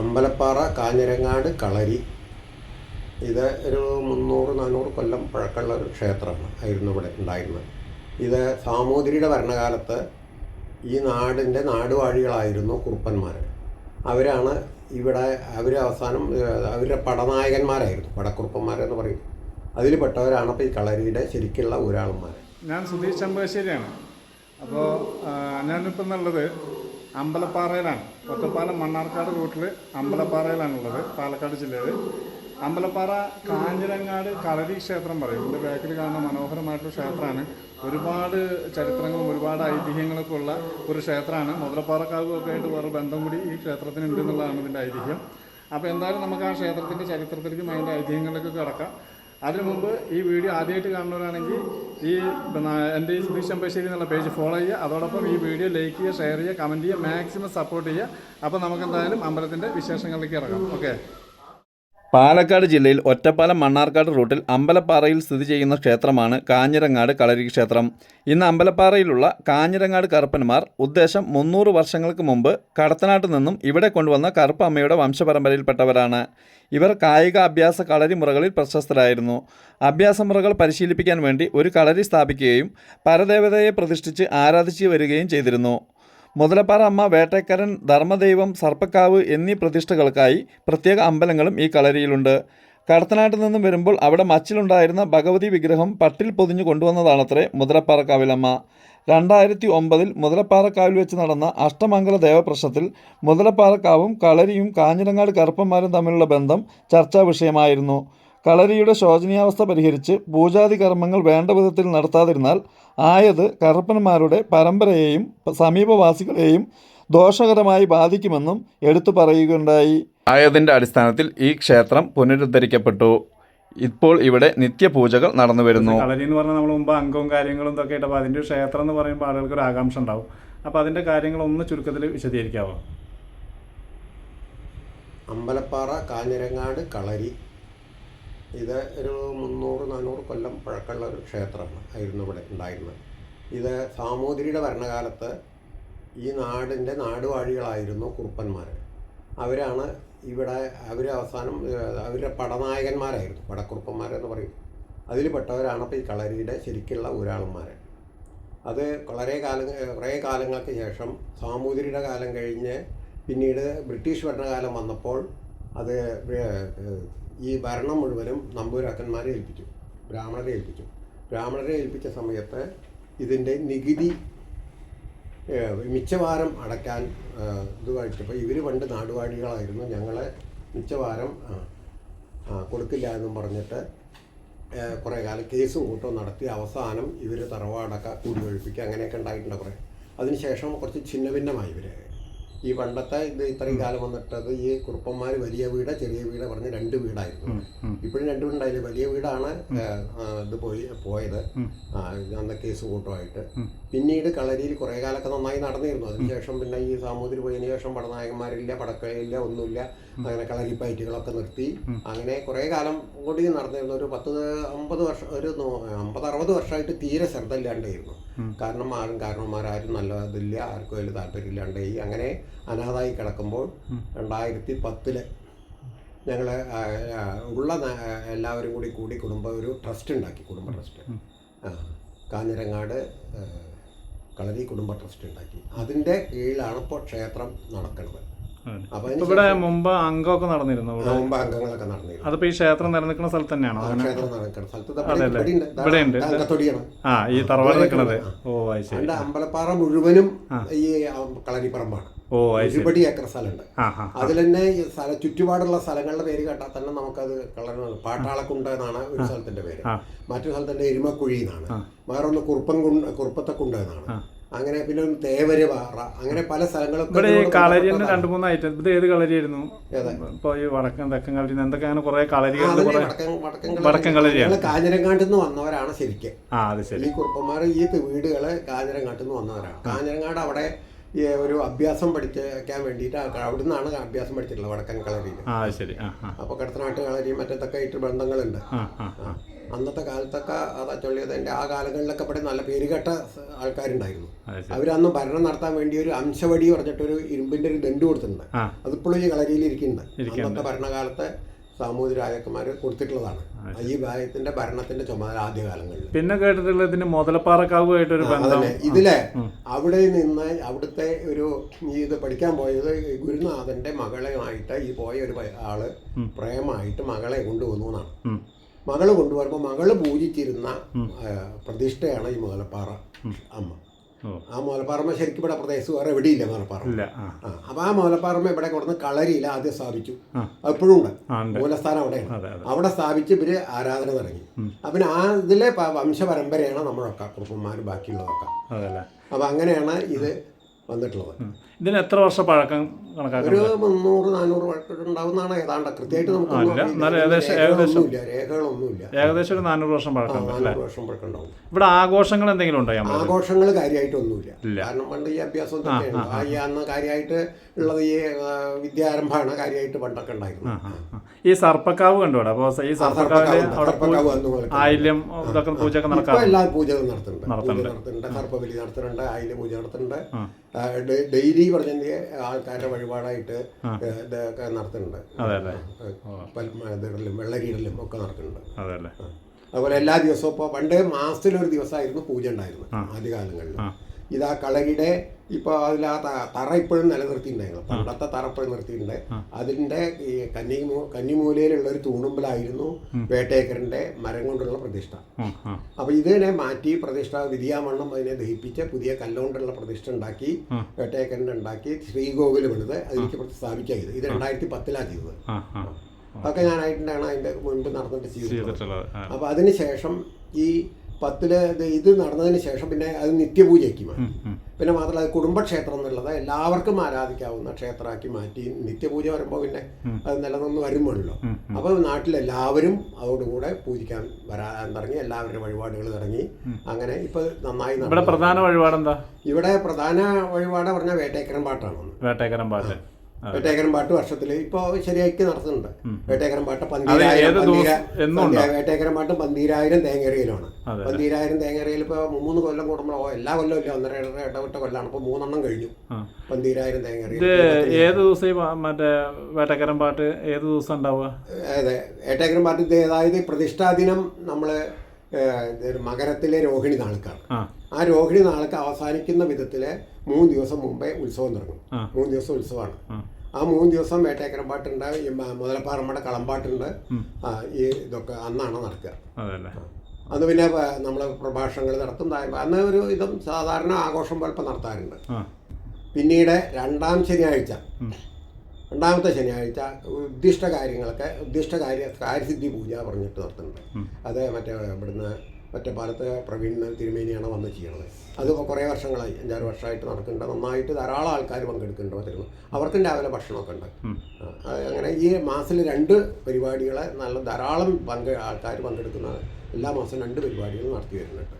അമ്പലപ്പാറ കാഞ്ഞിരങ്ങാട് കളരി. ഇത് ഒരു മുന്നൂറ് നാനൂറ് കൊല്ലം പഴക്കമുള്ള ഒരു ക്ഷേത്രമാണ് ആയിരുന്നു ഇവിടെ ഉണ്ടായിരുന്നത്. ഇത് സാമൂതിരിയുടെ ഭരണകാലത്ത് ഈ നാടിന്റെ നാടുവാഴികളായിരുന്നു കുറുപ്പന്മാർ അവരാണ് ഇവിടെ അവർ അവസാനം അവരുടെ പടനായകന്മാരായിരുന്നു പടക്കുറുപ്പന്മാരെന്ന് പറയും. അതിൽപ്പെട്ടവരാണ് അപ്പോൾ ഈ കളരിയുടെ ശരിക്കുള്ള ഊരാളന്മാർ ഞാൻ സുധീഷ് ചമ്പശ്ശേരിയാണ്. അപ്പോൾ ഞാനിപ്പോൾ എന്നുള്ളത് അമ്പലപ്പാറയിലാണ്. ഒറ്റപ്പാലം മണ്ണാർക്കാട് റൂട്ടിൽ അമ്പലപ്പാറയിലാണുള്ളത് പാലക്കാട് ജില്ലയിൽ അമ്പലപ്പാറ കാഞ്ഞിരങ്ങാട് കളരി ക്ഷേത്രം പറയും. ഇതിന്റെ ബാക്കിൽ കാണുന്ന മനോഹരമായിട്ടുള്ള ക്ഷേത്രമാണ്. ഒരുപാട് ചരിത്രങ്ങളും ഒരുപാട് ഐതിഹ്യങ്ങളൊക്കെ ഉള്ള ഒരു ക്ഷേത്രമാണ്. മുതലപ്പാറക്കാവും ഒക്കെ ആയിട്ട് വേറെ ബന്ധം കൂടി ഈ ക്ഷേത്രത്തിനുണ്ട് എന്നുള്ളതാണ് ഇതിന്റെ ഐതിഹ്യം. അപ്പോൾ എന്തായാലും നമുക്ക് ആ ക്ഷേത്രത്തിന്റെ ചരിത്രത്തിലേക്കും അതിന്റെ ഐതിഹ്യങ്ങളിലേക്കൊക്കെ കിടക്കാം. അതിനു മുമ്പ് ഈ വീഡിയോ ആദ്യമായിട്ട് കാണുന്നവരാണെങ്കിൽ ഈ എന്റെ ഈ സുധീഷ് ചമ്പശ്ശേരി എന്നുള്ള പേജ് ഫോളോ ചെയ്യുക. അതോടൊപ്പം ഈ വീഡിയോ ലൈക്ക് ചെയ്യുക ഷെയർ ചെയ്യുക കമന്റ് ചെയ്യുക മാക്സിമം സപ്പോർട്ട് ചെയ്യുക. അപ്പോൾ നമുക്ക് എന്തായാലും അമ്പലത്തിന്റെ വിശേഷങ്ങളിലേക്ക് ഇറങ്ങാം. ഓക്കെ പാലക്കാട് ജില്ലയിൽ ഒറ്റപ്പാലം മണ്ണാർക്കാട് റൂട്ടിൽ അമ്പലപ്പാറയിൽ സ്ഥിതി ചെയ്യുന്ന ക്ഷേത്രമാണ് കാഞ്ഞിരങ്ങാട് കളരി ക്ഷേത്രം. ഇന്ന് അമ്പലപ്പാറയിലുള്ള കാഞ്ഞിരങ്ങാട് കറുപ്പന്മാർ ഉദ്ദേശം മുന്നൂറ് വർഷങ്ങൾക്ക് മുമ്പ് കടത്തനാട്ട് നിന്നും ഇവിടെ കൊണ്ടുവന്ന കറുപ്പമ്മയുടെ വംശപരമ്പരയിൽപ്പെട്ടവരാണ്. ഇവർ കായിക അഭ്യാസ കളരി മുറകളിൽ പ്രശസ്തരായിരുന്നു. അഭ്യാസ മുറകൾ പരിശീലിപ്പിക്കാൻ വേണ്ടി ഒരു കളരി സ്ഥാപിക്കുകയും പരദേവതയെ പ്രതിഷ്ഠിച്ച് ആരാധിച്ചു വരികയും ചെയ്തിരുന്നു. മുതലപ്പാറ അമ്മ വേട്ടക്കരൻ ധർമ്മദൈവം സർപ്പക്കാവ് എന്നീ പ്രതിഷ്ഠകൾക്കായി പ്രത്യേക അമ്പലങ്ങളും ഈ കളരിയിലുണ്ട്. കടത്തനാട്ടിൽ നിന്നും വരുമ്പോൾ അവിടെ മച്ചിലുണ്ടായിരുന്ന ഭഗവതി വിഗ്രഹം പട്ടിൽ പൊതിഞ്ഞു കൊണ്ടുവന്നതാണത്രേ മുതലപ്പാറക്കാവിലമ്മ. രണ്ടായിരത്തി ഒമ്പതിൽ മുതലപ്പാറക്കാവിൽ വെച്ച് നടന്ന അഷ്ടമംഗല ദേവപ്രശ്നത്തിൽ മുതലപ്പാറക്കാവും കളരിയും കാഞ്ഞിരങ്ങാട് കറുപ്പന്മാരും തമ്മിലുള്ള ബന്ധം ചർച്ചാ വിഷയമായിരുന്നു കളരിയുടെ ശോചനീയാവസ്ഥ പരിഹരിച്ച് പൂജാതി കർമ്മങ്ങൾ വേണ്ട വിധത്തിൽ നടത്താതിരുന്നാൽ ആയത് കറുപ്പന്മാരുടെ പരമ്പരയെയും സമീപവാസികളെയും ദോഷകരമായി ബാധിക്കുമെന്നും എടുത്തു പറയുകയുണ്ടായി. ആയതിന്റെ അടിസ്ഥാനത്തിൽ ഈ ക്ഷേത്രം പുനരുദ്ധരിക്കപ്പെട്ടു. ഇപ്പോൾ ഇവിടെ നിത്യപൂജകൾ നടന്നു വരുന്നു. കളരി എന്ന് പറഞ്ഞാൽ നമ്മൾ മുമ്പ് അംഗവും കാര്യങ്ങളും ഇതൊക്കെ ആയിട്ട് അപ്പോൾ അതിന്റെ ഒരു ക്ഷേത്രം എന്ന് പറയുമ്പോൾ ആളുകൾക്ക് ഒരു ആകാംക്ഷ ഉണ്ടാവും. അപ്പോൾ അതിന്റെ കാര്യങ്ങൾ ഒന്ന് ചുരുക്കത്തിൽ വിശദീകരിക്കാമോ അമ്പലപ്പാറ കാഞ്ഞിരങ്ങാട് കളരി. ഇത് ഒരു മുന്നൂറ് നാനൂറ് കൊല്ലം പഴക്കമുള്ള ഒരു ക്ഷേത്രമാണ്. ആയിരുന്നു ഇവിടെ ഉണ്ടായിരുന്നത്. ഇത് സാമൂതിരിയുടെ ഭരണകാലത്ത് ഈ നാടിന്റെ നാടുവാഴികളായിരുന്നു കുറുപ്പന്മാർ അവരാണ് ഇവിടെ അവർ അവസാനം അവരുടെ പടനായകന്മാരായിരുന്നു. പടക്കുറുപ്പന്മാരെന്ന് പറയും. അതിൽപ്പെട്ടവരാണ് അപ്പോൾ ഈ കളരിയുടെ ശരിക്കുള്ള ഊരാളന്മാർ അത് വളരെ കാലം കുറേ കാലങ്ങൾക്ക് ശേഷം സാമൂതിരിയുടെ കാലം കഴിഞ്ഞ് പിന്നീട് ബ്രിട്ടീഷ് ഭരണകാലം വന്നപ്പോൾ അത് ഈ ഭരണം മുഴുവനും നമ്പൂരാക്കന്മാരെ ഏൽപ്പിച്ചു ബ്രാഹ്മണരെ ഏൽപ്പിച്ചു. ബ്രാഹ്മണരെ ഏൽപ്പിച്ച സമയത്ത് ഇതിന്റെ നികുതി മിച്ചവാരം അടയ്ക്കാൻ ഏഹ്, ഇത് വായിച്ചപ്പോൾ ഇവർ പണ്ട് നാടുവാഴികളായിരുന്നു. ഞങ്ങളെ മിച്ചവാരം കൊടുക്കില്ല എന്നും പറഞ്ഞിട്ട് കുറേ കാലം കേസും കൂട്ടവും നടത്തി അവസാനം ഇവർ തറവാടൊക്കെ കൂടി ഒഴിപ്പിക്കുക അങ്ങനെയൊക്കെ ഉണ്ടായിട്ടുണ്ട് കുറേ. അതിനുശേഷം കുറച്ച് ഛിന്നഭിന്നമായി ഇവർ ഈ പണ്ടത്തെ ഇത് ഇത്രയും കാലം വന്നിട്ടത് ഈ കുറുപ്പന്മാർ വലിയ വീട് ചെറിയ വീട് പറഞ്ഞ് രണ്ട് വീടായിരുന്നു. ഇപ്പോഴും രണ്ട് വീടുണ്ടായില്ല. വലിയ വീടാണ് ഇത് പോയി പോയത്. അന്ന കേസ് കൂട്ടമായിട്ട്. പിന്നീട് കളരിയിൽ കുറേ കാലൊക്കെ നന്നായി നടന്നിരുന്നു. അതിനുശേഷം പിന്നെ ഈ സാമൂതിരി പോയതിനു ശേഷം പടനായകന്മാരില്ല പടക്കയില്ല ഒന്നുമില്ല. അങ്ങനെ കളരി പൈറ്റുകളൊക്കെ നിർത്തി. അങ്ങനെ കുറേ കാലം കൂടി നടന്നിരുന്നു. ഒരു പത്ത് അമ്പത് വർഷം ഒരു അമ്പത് അറുപത് വർഷമായിട്ട് തീരെ ശ്രദ്ധ ഇല്ലാണ്ടായിരുന്നു കാരണം ആരും കാരണന്മാർ ആരും നല്ലതില്ല ആർക്കും അതിൽ താല്പര്യമില്ലാണ്ടായി അങ്ങനെ അനാഥായി കിടക്കുമ്പോൾ രണ്ടായിരത്തി പത്തിൽ ഞങ്ങൾ ഉള്ള എല്ലാവരും കൂടി കൂടി കുടുംബ ഒരു ട്രസ്റ്റ് ഉണ്ടാക്കി കുടുംബ ട്രസ്റ്റ്. കാഞ്ഞിരങ്ങാട് കളരി കുടുംബ ട്രസ്റ്റ് ഉണ്ടാക്കി. അതിന്റെ കീഴിലാണ് ഇപ്പോൾ ക്ഷേത്രം നടക്കുന്നത്. ഇവിടെ മുമ്പ് അംഗമൊക്കെ നടന്നിരുന്നു മുമ്പ് അംഗങ്ങളൊക്കെ നടന്നിരുന്നു. അതിപ്പോ ഈ ക്ഷേത്രം നിലനിൽക്കുന്ന സ്ഥലത്ത് തന്നെയാണോ? ക്ഷേത്രം നടക്കുന്ന സ്ഥലത്ത് ഇവിടെ ഉണ്ട്. ആ ഈ തറവാട് നിൽക്കുന്നത് ഓ ശരി. അമ്പലപ്പാറ മുഴുവനും ഈ കളരിപ്പറമ്പാണ്. ഓ ഒരുപടി ഏക്കർ സ്ഥലമുണ്ട്. അതിൽ തന്നെ സ്ഥല ചുറ്റുപാടുള്ള സ്ഥലങ്ങളുടെ പേര് കേട്ടാൽ തന്നെ നമുക്കത് കളരുന്നത് പാട്ടാളക്കുണ്ട് എന്നാണ് ഒരു സ്ഥലത്തിന്റെ പേര്. മറ്റൊരു സ്ഥലത്തിന്റെ എരുമക്കുഴി എന്നാണ്. വേറൊന്ന് കുറുപ്പൻ കുണ്ട് കുറുപ്പത്തക്കുണ്ട് എന്നാണ്. അങ്ങനെ പിന്നെ തേവര് പാറ അങ്ങനെ പല സ്ഥലങ്ങളൊക്കെ ഇവിടെ ഈ കളരി ബന്ധപ്പെട്ടതാണ്. രണ്ട് മൂന്ന് ഐറ്റം ഇത് ഏത് കളരിയായിരുന്നു? ആയിരുന്നു ഇപ്പോൾ ഈ വടക്കൻ തെക്കൻ കളരി എന്തൊക്കെ അങ്ങനെ കുറേ കളരികൾ വടക്കൻ കളരിയാണ്. കാഞ്ഞിരങ്ങാട്ടിൽ നിന്ന് വന്നവരാണ് ശരിക്കും. ആ അത് ശരി. ഈ കുറുപ്പന്മാർ ഈ വീടുകൾ കാഞ്ഞിരങ്ങാട്ടിൽ നിന്ന് വന്നവരാണ് കാഞ്ഞിരങ്ങാട് അവിടെ ഈ ഒരു അഭ്യാസം പഠിക്കാൻ വേണ്ടിയിട്ട് അവിടെ നിന്നാണ് അഭ്യാസം പഠിച്ചിട്ടുള്ളത് വടക്കൻ കളരി അപ്പൊ കടത്തനാട്ട് കളരി മറ്റത്തൊക്കെ ആയിട്ട് ബന്ധങ്ങളുണ്ട്. അന്നത്തെ കാലത്തൊക്കെ അതാ ചൊല്ലിയതിന്റെ ആ കാലങ്ങളിലൊക്കെ ഇവിടെ നല്ല പേരുകെട്ട ആൾക്കാരുണ്ടായിരുന്നു. അവരന്ന് ഭരണം നടത്താൻ വേണ്ടി ഒരു അംശവടി പറഞ്ഞിട്ടൊരു ഇരുമ്പിന്റെ ഒരു ദണ്ട് കൊടുത്തിട്ടുണ്ട്. അതിപ്പോഴും ഈ കളരിയിൽ ഇരിക്കുന്നുണ്ട്. അന്നത്തെ ഭരണകാലത്തെ സാമൂഹ്യ രാജാക്കന്മാർ കൊടുത്തിട്ടുള്ളതാണ്. ഈ ഭാഗത്തിന്റെ ഭരണത്തിന്റെ ചുമതല ആദ്യ കാലങ്ങളിൽ പിന്നെ കേട്ടിട്ടുള്ളത് ഇതിന് മുതലപ്പാറക്കാവുമായിട്ടൊരു ബന്ധം. ഇതിലെ അവിടെ നിന്ന് അവിടുത്തെ ഒരു ഈ ഇത് പഠിക്കാൻ പോയത് ഗുരുനാഥന്റെ ആയിട്ട് ഈ പോയ ഒരു ആൾ പ്രേമമായിട്ട് മകളെ കൊണ്ടുവന്നു എന്നാണ്. മകൾ കൊണ്ടുവരുമ്പോൾ മകൾ പൂജിച്ചിരുന്ന പ്രതിഷ്ഠയാണ് ഈ മുതലപ്പാറ അമ്മ. ആ മുതലപ്പാറമ്മ ശരിക്കും ഇവിടെ പ്രദേശത്ത് വേറെ എവിടെയില്ല മുതലപ്പാറ. ഇല്ല ആ. മുതലപ്പാറമ്മ ഇവിടെ കൊടുന്ന് കളരിയിൽ ആദ്യം സ്ഥാപിച്ചു. എപ്പോഴും ഉണ്ട്. മൂലസ്ഥാനം അവിടെയാണ്. അവിടെ സ്ഥാപിച്ച് ഇവർ ആരാധന തുടങ്ങി. അപ്പം ആ ഇതിലെ വംശപരമ്പരയാണ് നമ്മളൊക്കെ കുറുപ്പന്മാർ ബാക്കിയുള്ളതൊക്കെ. അപ്പൊ അപ്പം അങ്ങനെയാണ് ഇത് വന്നിട്ടുള്ളത്. ഇതിന് എത്ര വർഷ പഴക്കം കണക്കാക്കുന്നത് ഒരു മുന്നൂറ് നാനൂറ് ഉണ്ടാവുന്നതാണ് ഏതാണ്ട്. കൃത്യമായിട്ട് നമുക്ക് ആ, ഇല്ല. എന്നാലും ഏകദേശം- ഏകദേശം. രേഖകളൊന്നുമില്ല രേഖകളൊന്നുമില്ല. ഏകദേശം ഒരു നാനൂറ് വർഷം പഴക്കം ഉണ്ട് അല്ലേ? നാനൂറ് വർഷം പഴക്കമുണ്ടാവും ഇവിടെ ആഘോഷങ്ങൾ എന്തെങ്കിലും ഉണ്ടോ നമ്മൾ ആഘോഷങ്ങൾ കാര്യമായിട്ടൊന്നുമില്ല. ഇല്ല. കാരണം പണ്ട് ഈ അഭ്യാസം തന്നെയാണ് ആ ഈ അന്ന് കാര്യമായിട്ട് ഉള്ളത് ഈ ആ, വിദ്യാരംഭമാണ് കാര്യമായിട്ട് പണ്ടൊക്കെ ഉണ്ടായിരുന്നു ഈ സർപ്പക്കാവ് കണ്ടുവിടെ അപ്പോൾ ഈ സർപ്പക്കാവിൽ സർപ്പക്കാവ് ഉണ്ട്. അവിടെ സർപ്പക്കാവ് ആയില്യം ഇതൊക്കെ പൂജയൊക്കെ ഇപ്പൊ നടക്കാറുണ്ട്. എല്ലാ പൂജകളും നടത്തുന്നുണ്ട്. പൂജ നടത്തുന്നുണ്ട്. നടത്തുന്നുണ്ട് സർപ്പബലി നടത്തുന്നുണ്ട്. ആയില പൂജ നടത്തുന്നുണ്ട്. ആ. ഡെയിലി പറഞ്ഞ ആൾക്കാരുടെ വഴിപാടായിട്ട് ഇതൊക്കെ നടത്തുന്നുണ്ട്. ഇതിടലും വെള്ളരിയിടലും ഒക്കെ അല്ലേ. അതുപോലെ എല്ലാ ദിവസവും ഇപ്പോൾ പണ്ട് മാസത്തിലൊരു ദിവസമായിരുന്നു പൂജ ഉണ്ടായിരുന്നു ആദ്യകാലങ്ങളിൽ. ഇതാ കളരിയുടെ ഇപ്പോൾ അതിൽ ആ തറ ഇപ്പോഴും നിലനിർത്തിയിട്ടുണ്ടായിരുന്നു. പണ്ടത്തെ തറ ഇപ്പോഴും നിർത്തിയിട്ടുണ്ട്. അതിന്റെ ഈ കന്നി കന്നിമൂലയിലുള്ള ഒരു തൂണുമ്പലായിരുന്നു വേട്ടേക്കറിന്റെ മരം കൊണ്ടുള്ള പ്രതിഷ്ഠ. അപ്പൊ അപ്പോൾ ഇതിനെ മാറ്റി പ്രതിഷ്ഠ വിധിയാമണ്ണം അതിനെ ദഹിപ്പിച്ച് പുതിയ കല്ലുകൊണ്ടുള്ള പ്രതിഷ്ഠ ഉണ്ടാക്കി വേട്ടേക്കറിന്റെ ഉണ്ടാക്കി ശ്രീകോവിൽ പണിത് അതിലേക്ക് സ്ഥാപിക്കുക ചെയ്തു ഇത് രണ്ടായിരത്തി പത്തിലാണ് ചെയ്തത്. അതൊക്കെ ഞാനായിട്ടുണ്ടാണ് അതിന്റെ മുൻപ് നടന്നിട്ട് ചെയ്തത് ചെയ്തിട്ടുള്ളത്. അപ്പോൾ അതിനുശേഷം ഈ പത്തിൽ ഇത് നടന്നതിന് ശേഷം പിന്നെ അത് നിത്യപൂജയ്ക്ക് മാറ്റി. പിന്നെ മാത്രമല്ല അത് കുടുംബക്ഷേത്രം എന്നുള്ളത് എല്ലാവർക്കും ആരാധിക്കാവുന്ന ക്ഷേത്രമാക്കി മാറ്റി. നിത്യപൂജ വരുമ്പോൾ പിന്നെ അത് നിലനിന്ന് വരുമ്പോഴല്ലോ. അപ്പോൾ നാട്ടിലെല്ലാവരും അതോടുകൂടെ പൂജിക്കാൻ വരാൻ തുടങ്ങി എല്ലാവരുടെ വഴിപാടുകൾ തുടങ്ങി അങ്ങനെ ഇപ്പൊ നന്നായി ഇവിടെ പ്രധാന പ്രധാന വഴിപാടെന്താ? ഇവിടെ പ്രധാന വഴിപാട് പറഞ്ഞാൽ വേട്ടേക്കരൻ പാട്ടാണ് വേട്ടേക്കരം പാട്ട്. ആ. വേട്ടേക്കരൻ പാട്ട് വർഷത്തിൽ ഇപ്പോൾ ശരിയാക്കി നടത്തുന്നുണ്ട്. വേട്ടേക്കരൻ പാട്ട് പന്തിരായിരം വേട്ടേക്കരൻ പാട്ട് പന്തീരായിരം തേങ്ങേറിയിലാണ് പന്തിരായിരം പന്തീരായിരം ഇപ്പൊ ഇപ്പോൾ മൂന്ന് കൊല്ലം കൂടുമ്പോഴോ എല്ലാ കൊല്ലം ഇല്ല. ഒന്നര ഇട- ഇടവിട്ട കൊല്ലാണ്. ഇപ്പോൾ മൂന്നെണ്ണം കഴിഞ്ഞു. പന്തിരായിരം തേങ്ങറിയിൽ ഇത് ഏത് ദിവസം മറ്റേ വേട്ടക്കരം പാട്ട് ഏത് ദിവസം ഉണ്ടാവുക? അതെ. വേട്ടേക്കരൻ പാട്ട് അതായത് പ്രതിഷ്ഠാ ദിനം നമ്മൾ മകരത്തിലെ രോഹിണി നാൾക്കാണ്. ആ. രോഹിണി നാൾക്ക് അവസാനിക്കുന്ന വിധത്തിൽ മൂന്ന് ദിവസം മുമ്പേ ഉത്സവം തുടങ്ങും. മൂന്ന് ദിവസം ഉത്സവമാണ്. ആ. മൂന്ന് ദിവസം വേട്ടേക്കരം പാട്ടുണ്ട് ഈ മുതലപ്പാറമ്മയുടെ കളമ്പാട്ടുണ്ട്. ഈ ഇതൊക്കെ അന്നാണ് നടക്കുക. അന്ന് പിന്നെ നമ്മൾ പ്രഭാഷണങ്ങൾ നടത്തും അന്ന് ഒരു ഇതും സാധാരണ ആഘോഷം പോലെ നടത്താറുണ്ട്. പിന്നീട് രണ്ടാം ശനിയാഴ്ച. രണ്ടാമത്തെ ശനിയാഴ്ച ഉദ്ദിഷ്ട കാര്യങ്ങളൊക്കെ ഉദ്ദിഷ്ട കാര്യ കാര്യസിദ്ധി പൂജ പറഞ്ഞിട്ട് നടത്തുന്നുണ്ട്. അത് മറ്റേ ഇവിടുന്ന് ഒറ്റപ്പാലത്ത് പ്രവീൺ തിരുമേനിയാണ് വന്ന് ചെയ്യുന്നത് അത് കുറേ വർഷങ്ങളായി അഞ്ചാറ് വർഷമായിട്ട് നടക്കുന്നുണ്ട്. നന്നായിട്ട് ധാരാളം ആൾക്കാർ പങ്കെടുക്കുന്നുണ്ട് തരുന്നു അവർക്കും രാവിലെ ഭക്ഷണമൊക്കെ ഉണ്ട്. അങ്ങനെ ഈ മാസത്തിൽ രണ്ട് പരിപാടികളെ നല്ല ധാരാളം പങ്ക് ആൾക്കാർ പങ്കെടുക്കുന്ന എല്ലാ മാസവും രണ്ട് പരിപാടികൾ നടത്തി വരുന്നുണ്ട്.